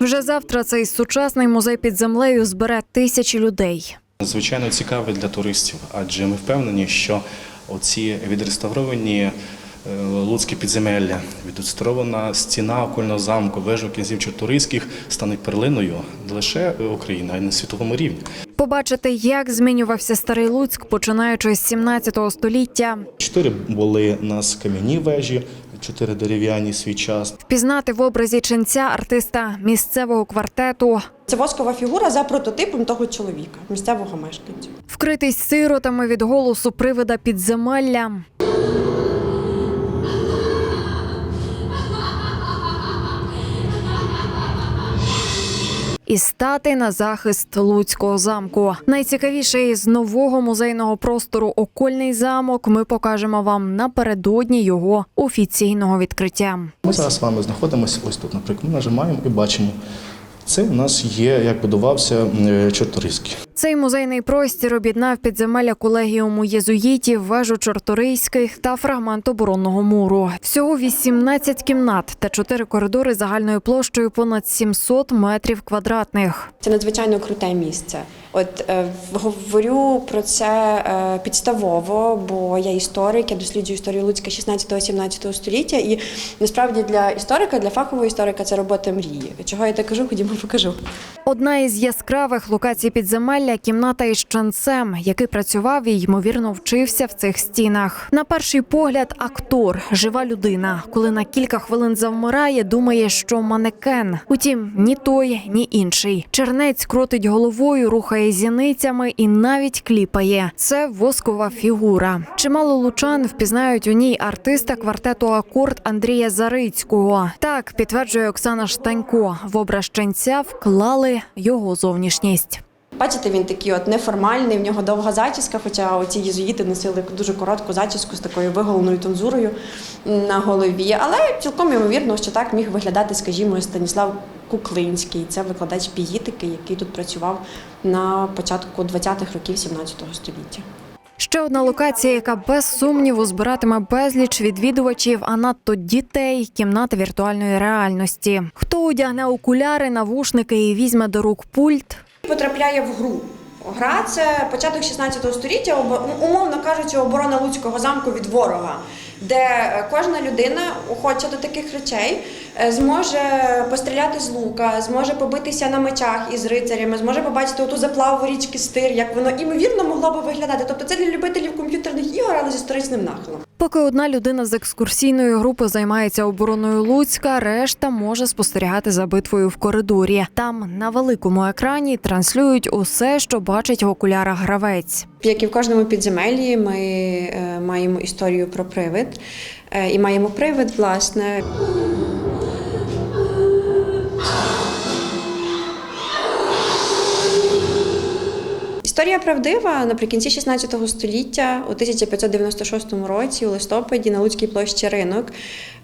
Вже завтра цей сучасний музей під землею збере тисячі людей. Звичайно, цікавий для туристів, адже ми впевнені, що оці відреставровані е, луцькі підземелля, відреставрована стіна окольного замку, вежу князів Чорторийських стануть перлиною не лише України, а й на світовому рівні. Побачити, як змінювався старий Луцьк, починаючи з 17 століття, Чотири були у нас кам'яні вежі, чотири дерев'яні свій час. впізнати в образі ченця артиста місцевого квартету, Це воскова фігура за прототипом того чоловіка, місцевого мешканця. вкритий сиротами від голосу привида підземелля. І стати на захист Луцького замку. Найцікавіше із нового музейного простору Окольний замок ми покажемо вам напередодні його офіційного відкриття. Ми зараз з вами знаходимося ось тут, наприклад. Ми нажимаємо і бачимо. Це у нас є, як будувався е, Чорторийський. Цей музейний простір об'єднав підземелля колегіуму єзуїтів, вежу чорторийських та фрагмент оборонного муру. Всього 18 кімнат та 4 коридори загальною площею понад 700 метрів квадратних. Це надзвичайно круте місце. От е, говорю про це е, підставово, бо я історик, я досліджую історію Луцька 16-17 століття. І насправді для історика, для фахового історика, це робота мрії. Чого я так кажу? Ходімо покажу. Одна із яскравих локацій підземелля кімната із ченцем, який працював і ймовірно вчився в цих стінах. На перший погляд, актор, жива людина, коли на кілька хвилин завмирає, думає, що манекен. Утім, ні той, ні інший. Чернець крутить головою, рухає зіницями і навіть кліпає. Це воскова фігура. Чимало лучан впізнають у ній артиста квартету Акорд Андрія Зарицького. Так підтверджує Оксана Штанько. В образ ченця вклали його зовнішність. Бачите, він такий от неформальний, в нього довга зачіска, хоча оці єзуїти носили дуже коротку зачіску з такою виголеною тонзурою на голові. Але цілком ймовірно, що так міг виглядати, скажімо, Станіслав Куклинський. Це викладач піїтики, який тут працював на початку 20-х років 17 століття. Ще одна локація, яка без сумніву збиратиме безліч відвідувачів, а надто дітей, кімната віртуальної реальності. Хто одягне окуляри, навушники і візьме до рук пульт, Потрапляє в гру. Гра це початок 16 століття, умовно кажучи, оборона Луцького замку від ворога, де е, кожна людина, охоча до таких речей, е, зможе постріляти з лука, зможе побитися на мечах із рицарями, зможе побачити оту заплаву річки Стир, як воно імовірно могло би виглядати. Тобто це для любителів комп'ютерних ігор, але з історичним нахилом. Поки одна людина з екскурсійної групи займається обороною Луцька, решта може спостерігати за битвою в коридорі. Там на великому екрані транслюють усе, що бачить в окулярах гравець. Як і в кожному підземеллі, ми е, маємо історію про привид. Е, і маємо привид, власне. Історія правдива наприкінці 16 століття, у 1596 році, у листопаді, на Луцькій площі ринок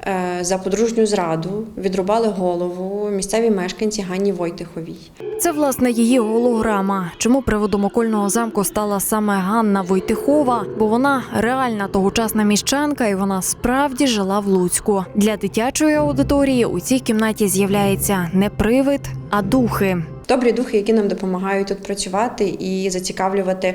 е, за подружню зраду відрубали голову місцеві мешканці Ганні Войтиховій. Це власне її голограма. Чому приводом окольного замку стала саме Ганна Войтихова? Бо вона реальна тогочасна міщанка, і вона справді жила в Луцьку. Для дитячої аудиторії у цій кімнаті з'являється не привид, а духи. Добрі духи, які нам допомагають тут працювати і зацікавлювати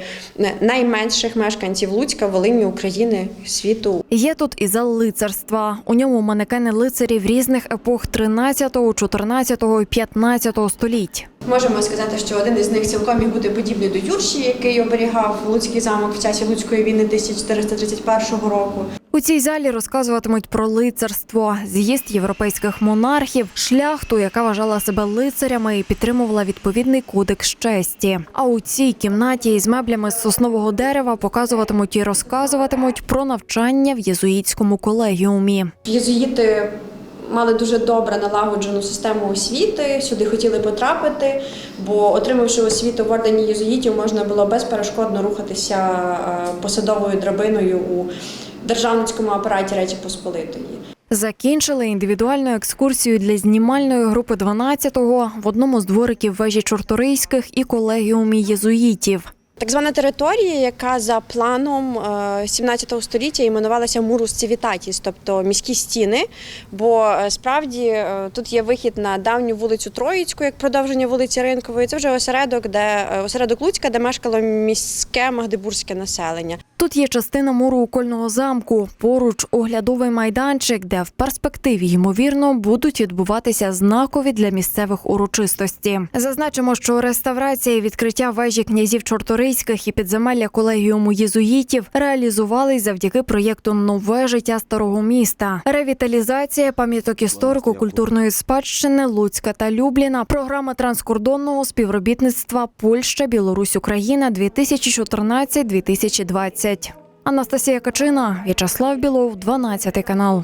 найменших мешканців Луцька, Волині, України, світу. Є тут і зал лицарства. У ньому манекени лицарів різних епох 13, 14 і 15 століть. Можемо сказати, що один із них цілком міг бути подібний до Юрші, який оберігав Луцький замок в часі Луцької війни 1431 року. У цій залі розказуватимуть про лицарство, з'їзд європейських монархів, шляхту, яка вважала себе лицарями і підтримувала відповідний кодекс честі. А у цій кімнаті із меблями з соснового дерева показуватимуть і розказуватимуть про навчання в єзуїтському колегіумі. Єзуїти мали дуже добре налагоджену систему освіти, сюди хотіли потрапити, бо отримавши освіту в ордені єзуїтів, можна було безперешкодно рухатися е, посадовою драбиною у державницькому апараті Речі Посполитої. Закінчили індивідуальну екскурсію для знімальної групи 12-го в одному з двориків вежі Чорторийських і колегіумі єзуїтів. Так звана територія, яка за планом е, 17 століття іменувалася Мурус Цивітатіс, тобто міські стіни. Бо е, справді е, тут є вихід на давню вулицю Троїцьку, як продовження вулиці Ринкової. Це вже осередок, де е, осередок Луцька, де мешкало міське магдебурзьке населення. Тут є частина муру укольного замку, поруч оглядовий майданчик, де в перспективі ймовірно будуть відбуватися знакові для місцевих урочистості. Зазначимо, що реставрація і відкриття вежі князів Чорторийських і підземелля колегіуму єзуїтів реалізувались завдяки проєкту Нове життя старого міста, ревіталізація пам'яток історико-культурної спадщини Луцька та Любліна, програма транскордонного співробітництва Польща, Білорусь, Україна 2014-2020. Анастасія Качина, В'ячеслав Білов, 12 канал.